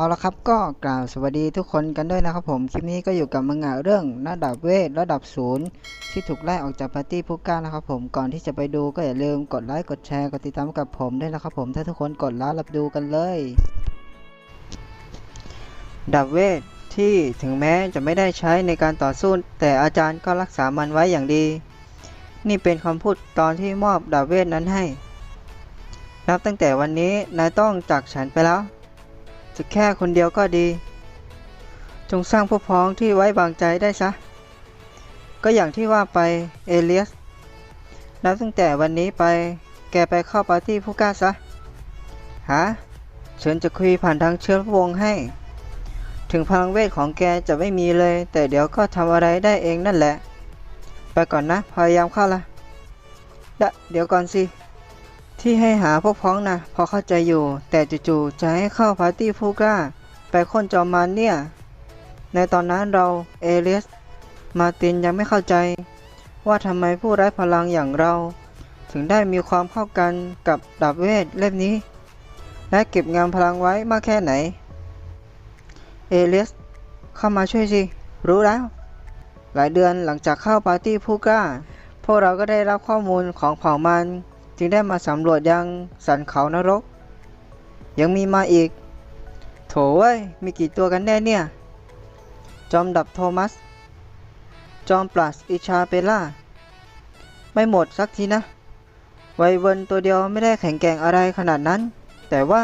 เอาละครับก็กล่าวสวัสดีทุกคนกันด้วยนะครับผม คลิปนี้ก็อยู่กับมังงะเรื่องระดับเวทระดับศูนย์ที่ถูกไล่ออกจากปาร์ตี้ผู้กล้านะครับผมก่อนที่จะไปดูก็อย่าลืมกดไลค์กดแชร์กดติดตามกับผมด้วยนะครับผมถ้าทุกคนกดแล้วรับดูกันเลยดับเวทที่ถึงแม้จะไม่ได้ใช้ในการต่อสู้แต่อาจารย์ก็รักษามันไว้อย่างดี นี่เป็นคำพูดตอนที่มอบดับเวทนั้นให้นับตั้งแต่วันนี้นายต้องจากฉันไปแล้วะแค่คนเดียวก็ดี จงสร้างพวกพ้องที่ไว้วางใจได้ซะ ก็อย่างที่ว่าไปเอเลียสนับตั้งแต่วันนี้ไปแกไปเข้าปาร์ตี้ผู้กล้าซะหาฉันจะคุยผ่านทางเชื้อพวงให้ ถึงพลังเวทของแกจะไม่มีเลย แต่เดี๋ยวก็ทำอะไรได้เองนั่นแหละ ไปก่อนนะ พยายามเข้าละดะเดี๋ยวก่อนสิ ที่ให้หาพวกพ้องนะพอเข้าใจอยู่ แต่จู่ๆจะให้เข้าปาร์ตี้ผู้กล้า ไปค้นจอมมารเนี่ย ในตอนนั้นเราเอเลสมาตินยังไม่เข้าใจ ว่าทำไมผู้ไร้พลังอย่างเรา ถึงได้มีความเข้ากันกับดาบเวทเล่มนี้ และเก็บงานพลังไว้มากแค่ไหน เอเลสเข้ามาช่วยสิ รู้แล้ว หลายเดือนหลังจากเข้าปาร์ตี้ผู้กล้า พวกเราก็ได้รับข้อมูลของเผ่ามัน จึงได้มาสำรวจยังสันเขานรก ยังมีมาอีก โถเว้ย มีกี่ตัวกันแน่เนี่ย จอมดับโทมัส จอมปลัสอิชาเปล่า ไม่หมดสักทีนะ ไวเวิร์นตัวเดียวไม่ได้แข็งแกร่งอะไรขนาดนั้น แต่ว่า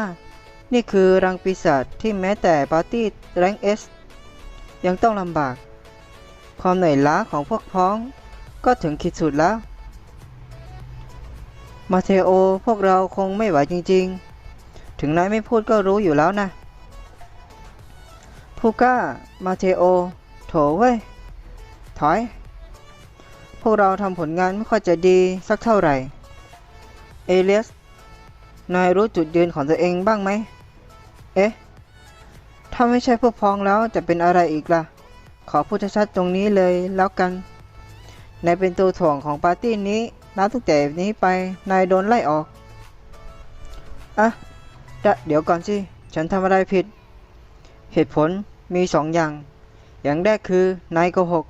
นี่คือรังปีศาจที่แม้แต่ปาร์ตี้แรงเอสยังต้องลำบาก ความเหนื่อยล้าของพวกพ้องก็ถึงขีดสุดแล้ว มาเทโอ พวกเราคงไม่ไหวจริงๆ ถึงนายไม่พูดก็รู้อยู่แล้วนะพูก้า มาเทโอ โถเว้ย ถอย พวกเราทำผลงานไม่ค่อยจะดีสักเท่าไหร่ เอเลียส นายรู้จุดยืนของตัวเองบ้างไหม เอ๊ะ ถ้าไม่ใช่พวกพ้องแล้วจะเป็นอะไรอีกล่ะ ขอพูดชัดๆตรงนี้เลยแล้วกัน นายเป็นตัวถ่วงของปาร์ตี้นี้ นับตั้งแต่นี้ไปนายโดนไล่ออก อะ เดี๋ยวก่อนสิ ฉันทำอะไรผิด เหตุผลมีสองอย่าง อย่างแรกคือนายโกหก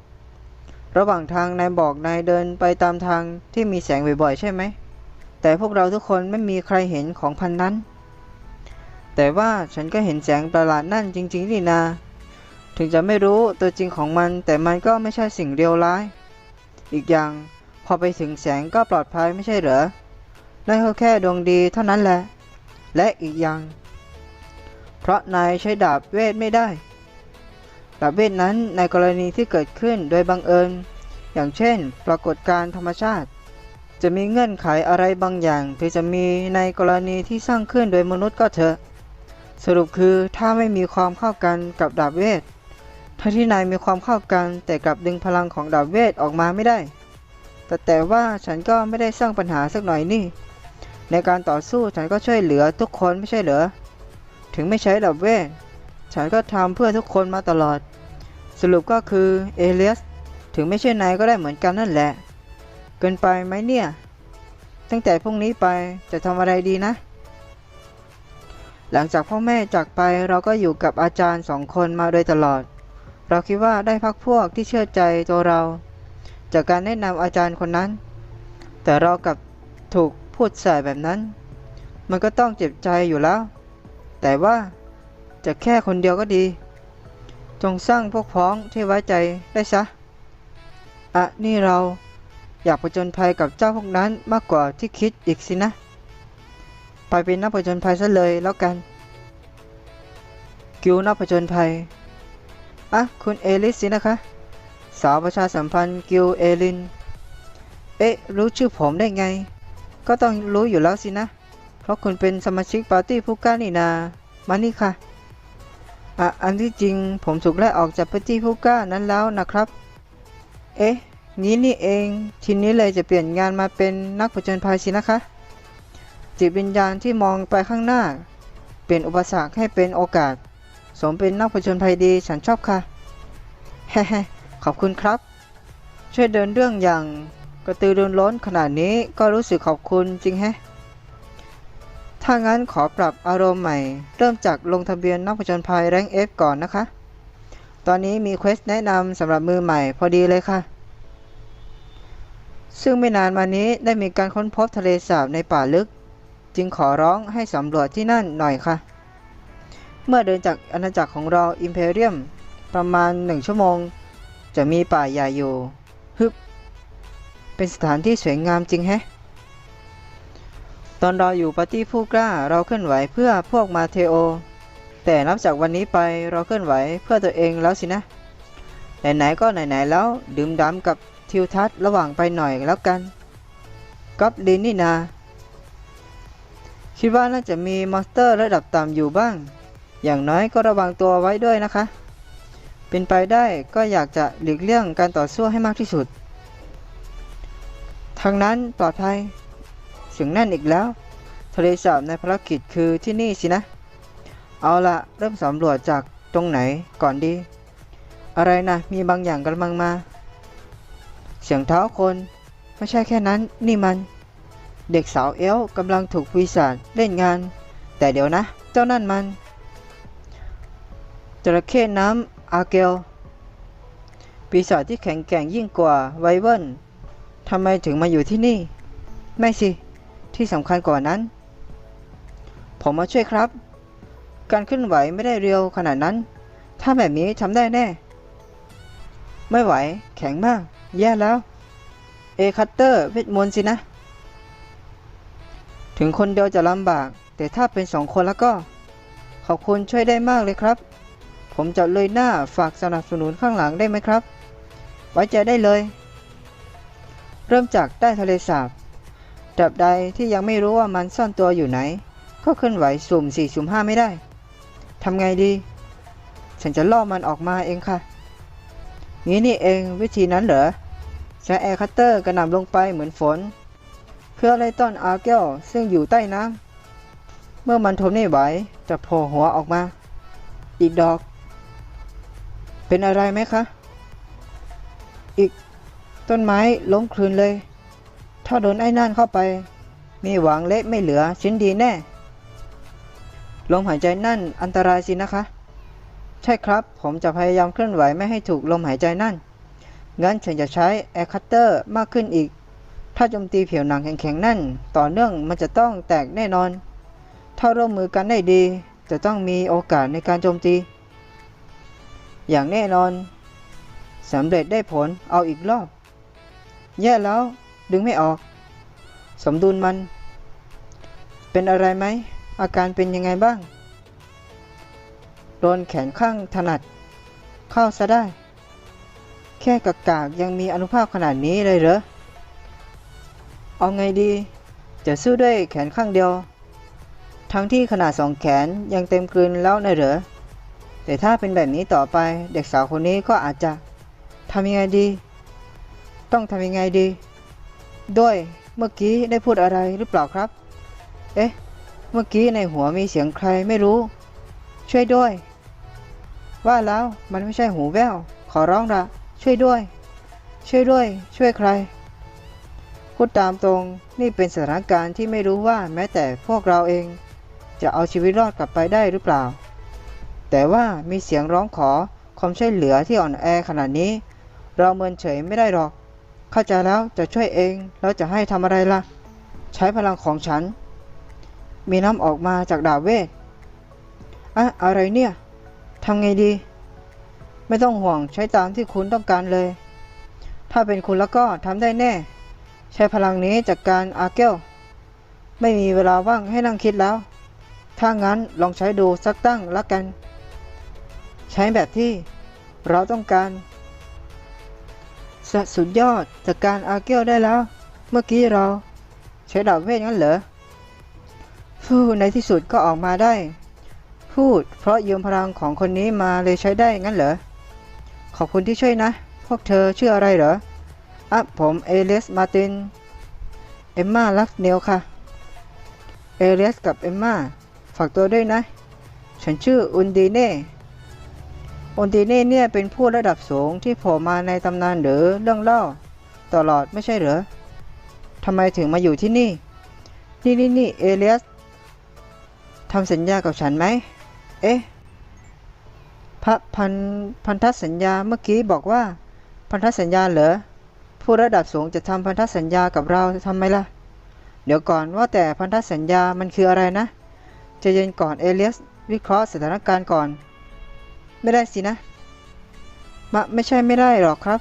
ระหว่างทางนายบอกนายเดินไปตามทางที่มีแสงบ่อยๆ ใช่ไหม แต่พวกเราทุกคนไม่มีใครเห็นของพันนั้น แต่ว่าฉันก็เห็นแสงประหลาดนั่นจริงๆนี่นา ถึงจะไม่รู้ตัวจริงของมัน แต่มันก็ไม่ใช่สิ่งเลวร้าย อีกอย่าง พอไปถึงแสงก็ปลอดภัยไม่ใช่เหรอนั่นก็แค่ดวงดีเท่านั้นแหละ และอีกอย่าง เพราะนายใช้ดาบเวทไม่ได้ ดาบเวทนั้นในกรณีที่เกิดขึ้นโดยบังเอิญ อย่างเช่น ปรากฏการธรรมชาติ จะมีเงื่อนไขอะไรบางอย่างที่จะมีในกรณีที่สร้างขึ้นโดยมนุษย์ก็เถอะ สรุปคือถ้าไม่มีความเข้ากันกับดาบเวทถ้าที่นายมีความเข้ากันแต่กลับดึงพลังของดาบเวทออกมาไม่ได้ แต่แต่ว่าฉันก็ไม่ได้สร้างปัญหาสักหน่อยนี่ ในการต่อสู้ฉันก็ช่วยเหลือทุกคนไม่ใช่เหรอ ถึงไม่ใช้ดาบเวท ฉันก็ทำเพื่อทุกคนมาตลอด สรุปก็คือเอเลียสถึงไม่ใช่นายก็ได้เหมือนกันนั่นแหละ เกินไปไหมเนี่ย ตั้งแต่พรุ่งนี้ไปจะทำอะไรดีนะ หลังจากพ่อแม่จากไปเราก็อยู่กับอาจารย์สองคนมาโดยตลอด เราคิดว่าได้พักพวกที่เชื่อใจตัวเรา จากการแนะนำอาจารย์คนนั้น แต่เรากลับถูกพูดใส่แบบนั้น มันก็ต้องเจ็บใจอยู่แล้ว แต่ว่าจะแค่คนเดียวก็ดี จงสร้างพวกพ้องที่ไว้ใจได้ซะอะนี่เราอยากผจญภัยกับเจ้าพวกนั้นมากกว่าที่คิดอีกสินะ ไปเป็นนักผจญภัยซะเลยแล้วกัน กิวนักผจญภัย อะ คุณเอลิสสินะคะ สาวประชาสัมพันธ์กิวเอลิน เอ๊ะ รู้ชื่อผมได้ไง ก็ต้องรู้อยู่แล้วสินะ เพราะคุณเป็นสมาชิกปาร์ตี้ผู้กล้านี่นา มานี่ค่ะอะ อันที่จริงผมถูกไล่ออกจากปาร์ตี้ผู้กล้านั้นแล้วนะครับ เอ๊ะงี้นี่เอง ทีนี้เลยจะเปลี่ยนงานมาเป็นนักผจญภัยสินะคะ จิตวิญญาณที่มองไปข้างหน้า เปลี่ยนอุปสรรคให้เป็นโอกาส สมเป็นนักผจญภัยดีฉันชอบค่ะ แฮ่ ขอบคุณครับ ช่วยเดินเรื่องอย่างกระตือรือร้นขนาดนี้ก็รู้สึกขอบคุณจริงแฮะ ถ้างั้นขอปรับอารมณ์ใหม่ เริ่มจากลงทะเบียนนักผจญภัยแรงเอฟก่อนนะคะ ตอนนี้มีเควสแนะนำสำหรับมือใหม่พอดีเลยค่ะ ซึ่งไม่นานมานี้ได้มีการค้นพบทะเลสาบในป่าลึก จึงขอร้องให้สำรวจที่นั่นหน่อยค่ะ เมื่อเดินจากอาณาจักรของเราอิมเพเรียมประมาณหนึ่งชั่วโมง จะมีป่าใหญ่อยู่ฮึบเป็นสถานที่สวยงามจริงแฮะ ตอนเราอยู่ปาร์ตี้ผู้กล้าเราเคลื่อนไหวเพื่อพวกมาเทโอ แต่นับจากวันนี้ไปเราเคลื่อนไหวเพื่อตัวเองแล้วสินะ ไหนๆก็ไหนๆแล้วดื่มด่ำกับทิวทัศน์ระหว่างไปหน่อยแล้วกันก๊อบลินนี่นา คิดว่าน่าจะมีมอนสเตอร์ระดับต่ำอยู่บ้าง อย่างน้อยก็ระวังตัวไว้ด้วยนะคะ เป็นไปได้ก็อยากจะหลีกเลี่ยงการต่อสู้ให้มากที่สุด ทางนั้นปลอดภัยเสียงแน่นอีกแล้ว ทะเลสาบในภารกิจคือที่นี่สินะ เอาละเริ่มสำรวจจากตรงไหนก่อนดี อะไรนะมีบางอย่างกำลังมา เสียงเท้าคน ไม่ใช่แค่นั้นนี่มัน เด็กสาวเอลกำลังถูกปีศาจเล่นงาน แต่เดี๋ยวนะ เจ้านั่นมันจระเข้น้ำ อาเกล ปีศาจที่แข็งแกร่งยิ่งกว่าไวเวิร์นทำไมถึงมาอยู่ที่นี่ ไม่สิ ที่สำคัญกว่านั้น ผมมาช่วยครับ การเคลื่อนไหวไม่ได้เร็วขนาดนั้น ถ้าแบบนี้ทำได้แน่ ไม่ไหว แข็งมาก แย่แล้ว เอคัตเตอร์เวทมนต์สินะ ถึงคนเดียวจะลำบาก แต่ถ้าเป็นสองคนแล้วก็ ขอบคุณช่วยได้มากเลยครับ ผมจะเลยหน้าฝากสนับสนุนข้างหลังได้ไหมครับ ไว้ใจได้เลย เริ่มจากใต้ทะเลสาบตราบใดที่ยังไม่รู้ว่ามันซ่อนตัวอยู่ไหน ก็เคลื่อนไหวสุ่มสี่สุ่มห้าไม่ได้ทำไงดี ฉันจะล่อมันออกมาเองค่ะ งี้นี่เองวิธีนั้นเหรอใช้แอร์คัตเตอร์กระหน่ำลงไปเหมือนฝน เพื่อไล่ต้อนอาร์เกลซึ่งอยู่ใต้น้ำเมื่อมันทนไม่ไหวจะโผล่หัวออกมา อีกดอก เป็นอะไรไหมคะ อีกต้นไม้ล้มคลืนเลย ถ้าโดนไอ้นั่นเข้าไป มีหวังเละไม่เหลือชิ้นดีแน่ ลมหายใจนั่นอันตรายสินะคะ ใช่ครับ ผมจะพยายามเคลื่อนไหวไม่ให้ถูกลมหายใจนั่น งั้นฉันจะใช้แอร์คัตเตอร์มากขึ้นอีก ถ้าโจมตีผิวหนังแข็งๆนั่น ต่อเนื่องมันจะต้องแตกแน่นอน ถ้าร่วมมือกันได้ดี จะต้องมีโอกาสในการโจมตี อย่างแน่นอนสำเร็จได้ผลเอาอีกรอบ แย่แล้วดึงไม่ออก สมดุลมัน เป็นอะไรไหม อาการเป็นยังไงบ้าง โดนแขนข้างถนัด เข้าซะได้ แค่กากากๆยังมีอนุภาพขนาดนี้เลยเหรอ เอาไงดี จะสู้ด้วยแขนข้างเดียว ทั้งที่ขนาดสองแขนยังเต็มกลืนแล้วนะเหรอ แต่ถ้าเป็นแบบนี้ต่อไปเด็กสาวคนนี้ก็อาจจะทำยังไงดี ต้องทำยังไงดี ด้วยเมื่อกี้ได้พูดอะไรหรือเปล่าครับ เอ๊ะ เมื่อกี้ในหัวมีเสียงใครไม่รู้ ช่วยด้วย ว่าแล้วมันไม่ใช่หูแววขอร้องละช่วยด้วย ช่วยด้วย ช่วยใครพูดตามตรงนี่เป็นสถานการณ์ที่ไม่รู้ว่าแม้แต่พวกเราเอง จะเอาชีวิตรอดกลับไปได้หรือเปล่า แต่ว่ามีเสียงร้องขอความช่วยเหลือที่อ่อนแอขนาดนี้ เราเมินเฉยไม่ได้หรอก เข้าใจแล้วจะช่วยเองแล้วจะให้ทำอะไรล่ะ ใช้พลังของฉัน มีน้ำออกมาจากดาบเวทอะอะไรเนี่ยทำไงดี ไม่ต้องห่วงใช้ตามที่คุณต้องการเลย ถ้าเป็นคุณแล้วก็ทำได้แน่ ใช้พลังนี้จากการอาเกลไม่มีเวลาว่างให้นั่งคิดแล้ว ถ้างั้นลองใช้ดูสักตั้งละกัน ใช้แบบที่เราต้องการสสุดยอดจากการอาเกลได้แล้ว เมื่อกี้เราใช้ดาบเวทงั้นเหรอฟูในที่สุดก็ออกมาได้ พูดเพราะยืมพลังของคนนี้มาเลยใช้ได้งั้นเหรอ ขอบคุณที่ช่วยนะ พวกเธอชื่ออะไรเหรออะผมเอเลสมาติน เอมมาลักเนลค่ะ เอเลสกับเอมมาฝากตัวด้วยนะ ฉันชื่ออุนดีเน่ อุนดีเน่เนี่ยเป็นผู้ระดับสูงที่โผล่มาในตำนานหรือเรื่องเล่า ตลอดไม่ใช่เหรอทำไมถึงมาอยู่ที่นี่ นี่นี่นี่เอเลียสทำสัญญากับฉันไหม เอ๊ะพระพันพันธสัญญาเมื่อกี้บอกว่า พันธสัญญาเหรอผู้ระดับสูงจะทำพันธสัญญากับเราทำไมล่ะ เดี๋ยวก่อนว่าแต่พันธสัญญามันคืออะไรนะจะเย็นก่อนเอเลียสวิเคราะห์สถานการณ์ก่อน ไม่ได้สินะ มะไม่ใช่ไม่ได้หรอกครับ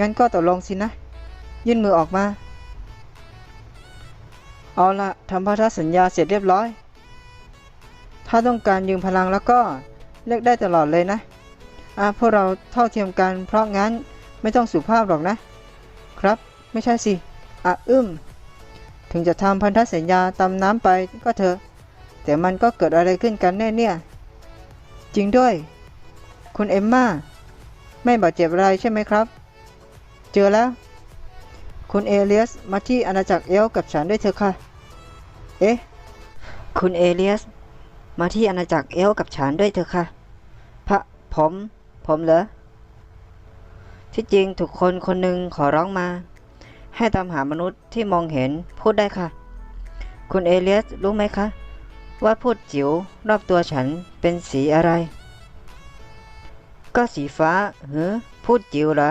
งั้นก็ตกลงสินะ ยื่นมือออกมา เอาละทำพันธสัญญาเสร็จเรียบร้อย ถ้าต้องการยืมพลังแล้วก็เรียกได้ตลอดเลยนะอ่าพวกเราเท่าเทียมกัน เพราะงั้นไม่ต้องสุภาพหรอกนะ ครับ ไม่ใช่สิอะอึ้ม ถึงจะทำพันธสัญญาตามน้ำไปก็เถอะ แต่มันก็เกิดอะไรขึ้นกันแน่เนี่ย จริงด้วย คุณเอมม่าไม่บาดเจ็บอะไรใช่ไหมครับ เจอแล้ว คุณเอเลียสมาที่อาณาจักรเอลกับฉันด้วยเถอะค่ะ เอ๊ะ คุณเอเลียสมาที่อาณาจักรเอลกับฉันด้วยเถอะค่ะ พระผม ผมเหรอ ที่จริงถูกคนคนหนึ่งขอร้องมา ให้ตามหามนุษย์ที่มองเห็นพูดได้ค่ะ คุณเอเลียสรู้ไหมคะ ว่าพูดจิ๋วรอบตัวฉันเป็นสีอะไร ก็สีฟ้าเฮ้พูดจิ๋วเหรอ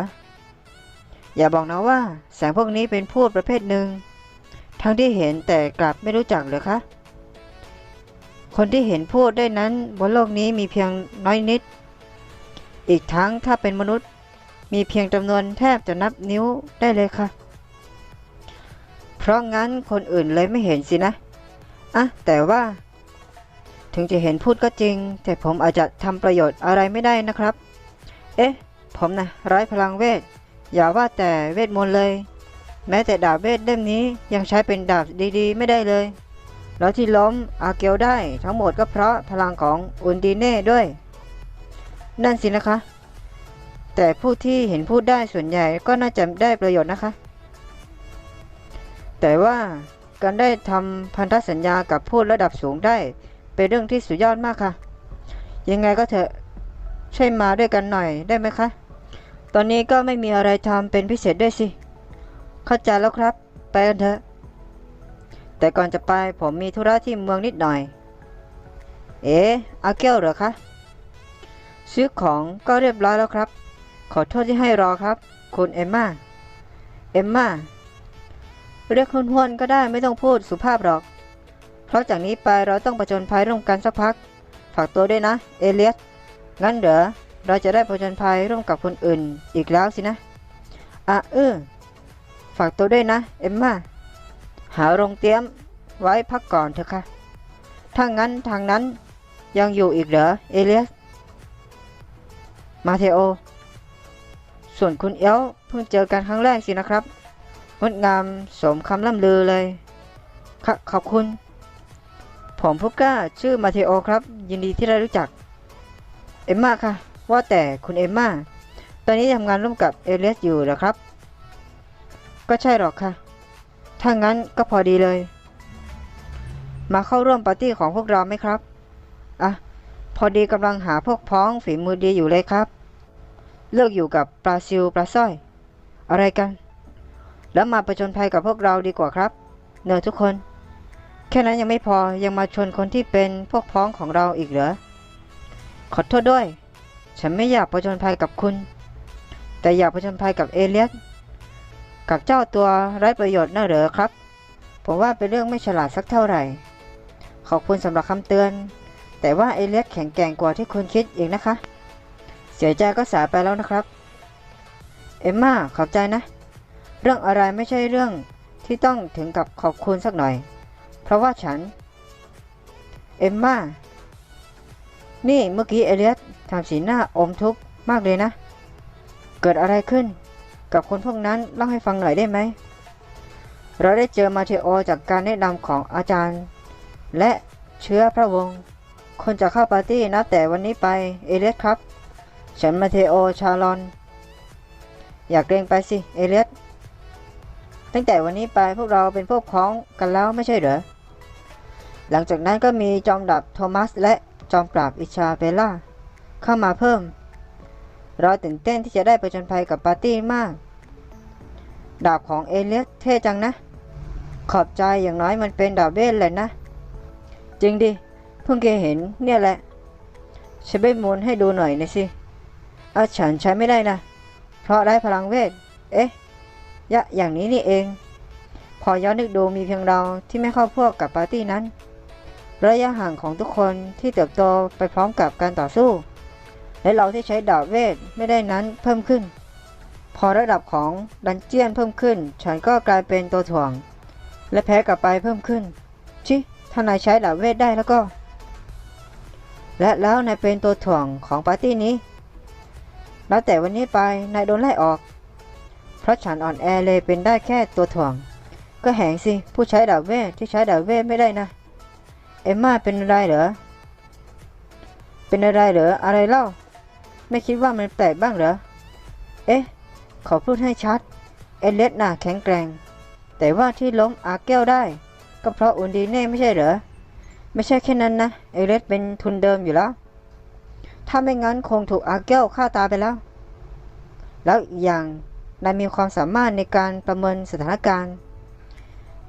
อย่าบอกนะว่า แสงพวกนี้เป็นพูดประเภทหนึ่ง ทั้งที่เห็นแต่กลับไม่รู้จักเหรือคะ คนที่เห็นพูดได้นั้นบนโลกนี้มีเพียงน้อยนิด อีกทั้งถ้าเป็นมนุษย์มีเพียงจำนวนแทบจะนับนิ้วได้เลยค่ะ เพราะงั้นคนอื่นเลยไม่เห็นสินะ อะ แต่ว่า ถึงจะเห็นพูดก็จริง แต่ผมอาจจะทำประโยชน์อะไรไม่ได้นะครับ เอ๊ะ ผมนะไร้พลังเวท อย่าว่าแต่เวทมนต์เลย แม้แต่ดาบเวทเล่มนี้ยังใช้เป็นดาบดีๆ ไม่ได้เลย แล้วที่ล้มอาเกลได้ทั้งหมดก็เพราะพลังของอุนดีเน่ด้วย นั่นสินะคะ แต่ผู้ที่เห็นพูดได้ส่วนใหญ่ก็น่าจะได้ประโยชน์นะคะ แต่ว่าการได้ทำพันธสัญญากับผู้ระดับสูงได้ เป็นเรื่องที่สุดยอดมากค่ะ ยังไงก็เถอะ ช่วยมาด้วยกันหน่อยได้ไหมคะ ตอนนี้ก็ไม่มีอะไรทำเป็นพิเศษด้วยสิ เข้าใจแล้วครับ ไปกันเถอะ แต่ก่อนจะไปผมมีธุระที่เมืองนิดหน่อย เอ๋อาเกลเหรอคะ ซื้อของก็เรียบร้อยแล้วครับ ขอโทษที่ให้รอครับ คุณเอมมาเอมมาเรียกคุณฮวนก็ได้ไม่ต้องพูดสุภาพหรอก เพราะจากนี้ไปเราต้องประจนภัยร่วมกันสักพัก ฝากตัวด้วยนะ เอเลียส งั้นเดี๋ยวเราจะได้ประจนภัยร่วมกับคนอื่นอีกแล้วสินะอะเออฝากตัวด้วยนะ เอ็มมาหาโรงเตรียมไว้พักก่อนเถอะค่ะ ถ้างั้นทางนั้นยังอยู่อีกเหรอ เอเลียส มาเทโอ ส่วนคุณเอลเพิ่งเจอกันครั้งแรกสินะครับ งดงามสมคำล่ำลือเลยขอบคุณ ผมพุก้าชื่อมาเทโอครับ ยินดีที่ได้รู้จัก เอมมาค่ะ ว่าแต่คุณเอมมาตอนนี้ทำงานร่วมกับเอเลสอยู่หรอครับ ก็ใช่หรอกค่ะ ถ้างั้นก็พอดีเลย มาเข้าร่วมปาร์ตี้ของพวกเราไหมครับ อะ พอดีกำลังหาพวกพ้องฝีมือดีอยู่เลยครับ เลือกอยู่กับปลาซิวปลาสร้อย อะไรกัน แล้วมาประจนภัยกับพวกเราดีกว่าครับ เนอทุกคน แค่นั้นยังไม่พอยังมาชวนคนที่เป็นพวกพ้องของเราอีกเหรอ ขอโทษด้วย ฉันไม่อยากประจนภัยกับคุณ แต่อยากประจนภัยกับเอเลียสกับเจ้าตัวไร้ประโยชน์น่าเหรอครับ ผมว่าเป็นเรื่องไม่ฉลาดสักเท่าไหร่ ขอบคุณสำหรับคำเตือน แต่ว่าเอเลียสแข็งแกร่งกว่าที่คุณคิดอีกนะคะ เสียใจก็สายไปแล้วนะครับ เอมมาขอบใจนะ เรื่องอะไรไม่ใช่เรื่องที่ต้องถึงกับขอบคุณสักหน่อย เพราะว่าฉัน เอมมา นี่เมื่อกี้เอเลียสทำสีหน้าอมทุกข์มากเลยนะ เกิดอะไรขึ้น กับคนพวกนั้นเล่าให้ฟังหน่อยได้ไหม เราได้เจอมาเทโอจากการแนะนำของอาจารย์ และเชื้อพระวงศ์คนจะเข้าปาร์ตี้นับแต่วันนี้ไปเอเลียสครับ ฉันมาเทโอชาลอน อยากเกรงไปสิเอเลียสตั้งแต่วันนี้ไปพวกเราเป็นพวกพ้องกันแล้วไม่ใช่เหรอ หลังจากนั้นก็มีจอมดับโทมัสและ อมปราบอิชาเบล่าเข้ามาเพิ่ม เราตื่นเต้นที่จะได้ไปจนภัยกับปาร์ตี้มาก ดาบของเอเลียสเท่จังนะ ขอบใจอย่างน้อยมันเป็นดาบเวทเลยนะ จริงดิ เพิ่งเคยเห็นเนี่ยแหละฉันไปมูลให้ดูหน่อยนะสิอาฉันใช้ไม่ได้นะ เพราะได้พลังเวท เอ๊ะ ยะอย่างนี้นี่เอง พอย้อนนึกดูมีเพียงเราที่ไม่เข้าพวกกับปาร์ตี้นั้น ระยะห่างของทุกคนที่เติบโตไปพร้อมกับการต่อสู้ และเราที่ใช้ดาบเวทไม่ได้นั้นเพิ่มขึ้น พอระดับของดันเจียนเพิ่มขึ้น ฉันก็กลายเป็นตัวถ่วง และแพ้กลับไปเพิ่มขึ้น ชิถ้านายใช้ดาบเวทได้แล้วก็ และแล้วนายเป็นตัวถ่วงของปาร์ตี้นี้ แล้วแต่วันนี้ไปนายโดนไล่ออก เพราะฉันอ่อนแอเลยเป็นได้แค่ตัวถ่วง ก็แหงสิผู้ใช้ดาบเวทที่ใช้ดาบเวทไม่ได้นะ เอมมาเป็นอะไรเหรอ เป็นอะไรเหรอ อะไรเล่า ไม่คิดว่ามันแปลกบ้างเหรอ เอ๊ะ ขอพูดให้ชัด เอเลสน่ะแข็งแกร่ง แต่ว่าที่ล้มอาแก้วได้ ก็เพราะอุนดีเน่ไม่ใช่เหรอ ไม่ใช่แค่นั้นนะ เอเลสเป็นทุนเดิมอยู่แล้ว ถ้าไม่งั้นคงถูกอาแก้วฆ่าตาไปแล้ว แล้วอีกอย่างนายมีความสามารถในการประเมินสถานการณ์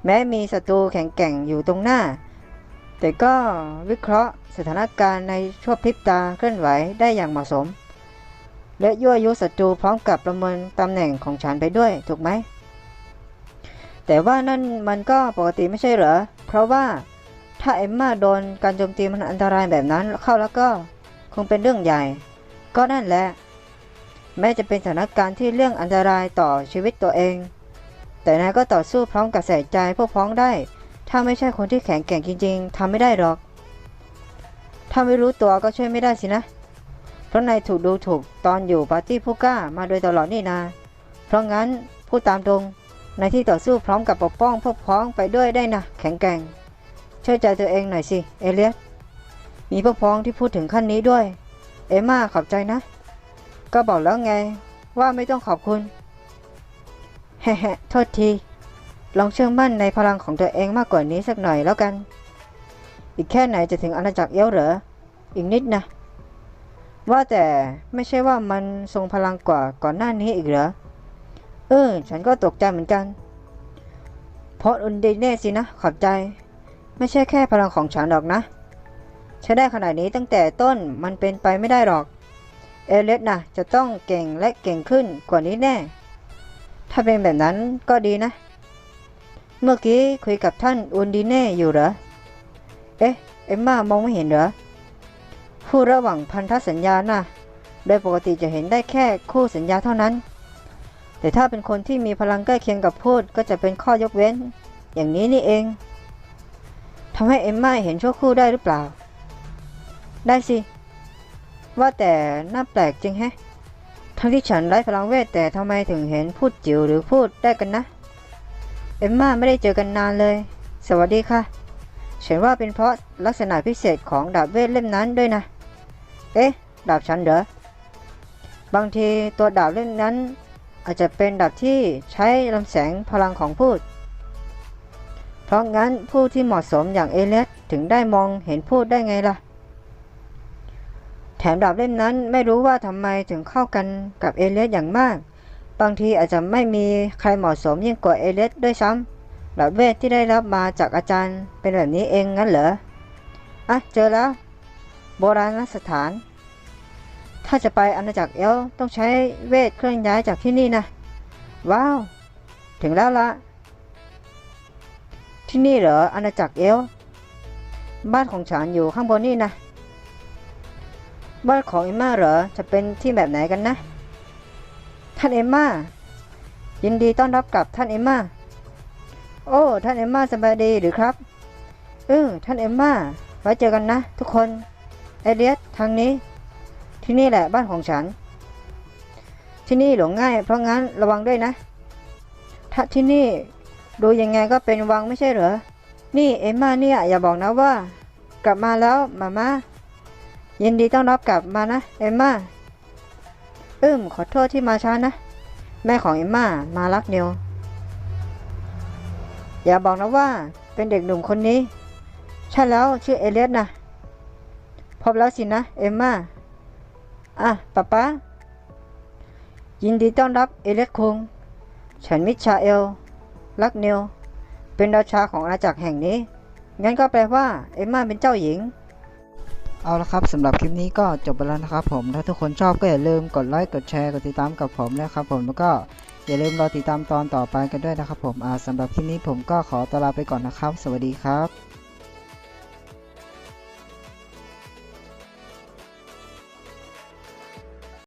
แม้มีศัตรูแข็งแกร่งอยู่ตรงหน้า แต่ก็วิเคราะห์สถานการณ์ในช่วงพริบตาเคลื่อนไหวได้อย่างเหมาะสม และยั่วยุศัตรูพร้อมกับประเมินตำแหน่งของฉันไปด้วยถูกไหม แต่ว่านั่นมันก็ปกติไม่ใช่เหรอ เพราะว่าถ้าเอมมาโดนการโจมตีมันอันตรายแบบนั้นเข้าแล้วก็คงเป็นเรื่องใหญ่ ก็นั่นแหละ แม้จะเป็นสถานการณ์ที่เรื่องอันตรายต่อชีวิตตัวเอง แต่นายก็ต่อสู้พร้อมกับใส่ใจพวกพ้องได้ ถ้าไม่ใช่คนที่แข็งแกร่งจริง ๆทำไม่ได้หรอก ถ้าไม่รู้ตัวก็ช่วยไม่ได้สินะ เพราะนายถูกดูถูกตอนอยู่ปาร์ตี้ผู้กล้ามาโดยตลอดนี่นา เพราะงั้นพูดตามตรงในที่ต่อสู้พร้อมกับปกป้องพวกพ้องไปด้วยได้นะแข็งแกร่งเชื่อใจตัวเองหน่อยสิเอเลียสมีพวกพ้องที่พูดถึงขั้นนี้ด้วย เอมาขอบใจนะ ก็บอกแล้วไงว่าไม่ต้องขอบคุณแฮะโทษที ลองเชื่อมั่นในพลังของตัวเองมากกว่านี้สักหน่อยแล้วกัน อีกแค่ไหนจะถึงอาณาจักรเอลเหรอ อีกนิดนะ ว่าแต่ไม่ใช่ว่ามันทรงพลังกว่าก่อนหน้านี้อีกเหรอ เออ ฉันก็ตกใจเหมือนกัน เพราะอุนดีเน่สินะ ขอบใจ ไม่ใช่แค่พลังของฉันหรอกนะ ใช้ได้ขนาดนี้ตั้งแต่ต้นมันเป็นไปไม่ได้หรอก เอเลสนะจะต้องเก่งและเก่งขึ้นกว่านี้แน่ ถ้าเป็นแบบนั้นก็ดีนะ เมื่อกี้คุยกับท่านอุนดีเน่อยู่เหรอ เอ๊ะ เอ็มมามองไม่เห็นเหรอผู้ระหว่างพันธสัญญาน่ะ โดยปกติจะเห็นได้แค่คู่สัญญาเท่านั้น แต่ถ้าเป็นคนที่มีพลังใกล้เคียงกับพูดก็จะเป็นข้อยกเว้น อย่างนี้นี่เองทำให้เอ็มม่าเห็นชั่วคู่ได้หรือเปล่า ได้สิ ว่าแต่น่าแปลกจริงแฮะ ทั้งที่ฉันไร้พลังเวทแต่ทำไมถึงเห็นพูดจิ๋วหรือพูดได้กันนะ เอมมาไม่ได้เจอกันนานเลย สวัสดีค่ะ ฉันว่าเป็นเพราะลักษณะพิเศษของดาบเวทเล่มนั้นด้วยนะ เอ๊ะ ดาบฉันเหรอ บางทีตัวดาบเล่มนั้น อาจจะเป็นดาบที่ใช้ลำแสงพลังของพูด เพราะงั้นผู้ที่เหมาะสมอย่างเอเลสถึงได้มองเห็นพูดได้ไงล่ะ แถมดาบเล่มนั้นไม่รู้ว่าทำไมถึงเข้ากันกับเอเลสอย่างมาก บางทีอาจจะไม่มีใครเหมาะสมยิ่งกว่าเอเลสด้วยซ้ำดาบเวทที่ได้รับมาจากอาจารย์เป็นแบบนี้เองงั้นเหรอ อะ เจอแล้ว โบราณสถาน ถ้าจะไปอาณาจักรเอลต้องใช้เวทเคลื่อนย้ายจากที่นี่นะ ว้าว ถึงแล้วละที่นี่เหรออาณาจักรเอลบ้านของฉันอยู่ข้างบนนี่นะ บ้านของอมม่าเหรอจะเป็นที่แบบไหนกันนะ ท่านเอมม่ายินดีต้อนรับกับท่านเอมม่าโอ้ ท่านเอมม่าสบายดีหรือครับ เออ ท่านเอมม่าไว้เจอกันนะ ทุกคน เอเลียสทางนี้ ที่นี่แหละบ้านของฉัน ที่นี่หลงง่าย เพราะงั้นระวังด้วยนะ ถ้าที่นี่ดูยังไงก็เป็นวังไม่ใช่เหรอ นี่เอมม่าเนี่ยอย่าบอกนะว่า กลับมาแล้วมาม่ายินดีต้อนรับกลับมานะ เอมม่า อืมขอโทษที่มาช้านะ แม่ของเอมม่ามารักเนียว อย่าบอกนะว่าเป็นเด็กหนุ่มคนนี้ ใช่แล้วชื่อเอเลียสนะพบแล้วสินะ เอมม่า อะป๊าป๊ายินดีต้อนรับเอเลียสคงฉันมิชาเอล ลักเนลเป็นราชาของอาณาจักรแห่งนี้ งั้นก็แปลว่า เอมม่าเป็นเจ้าหญิง เอาละครับสำหรับคลิปนี้ก็จบไปแล้วนะครับผมถ้าทุกคนชอบก็อย่าลืมกดไลค์กดแชร์กดติดตามกับผมนะครับผมแล้วก็อย่าลืมรอติดตามตอนต่อไปกันด้วยนะครับผมสำหรับคลิปนี้ผมก็ขอตลาไปก่อนนะครับ สวัสดีครับ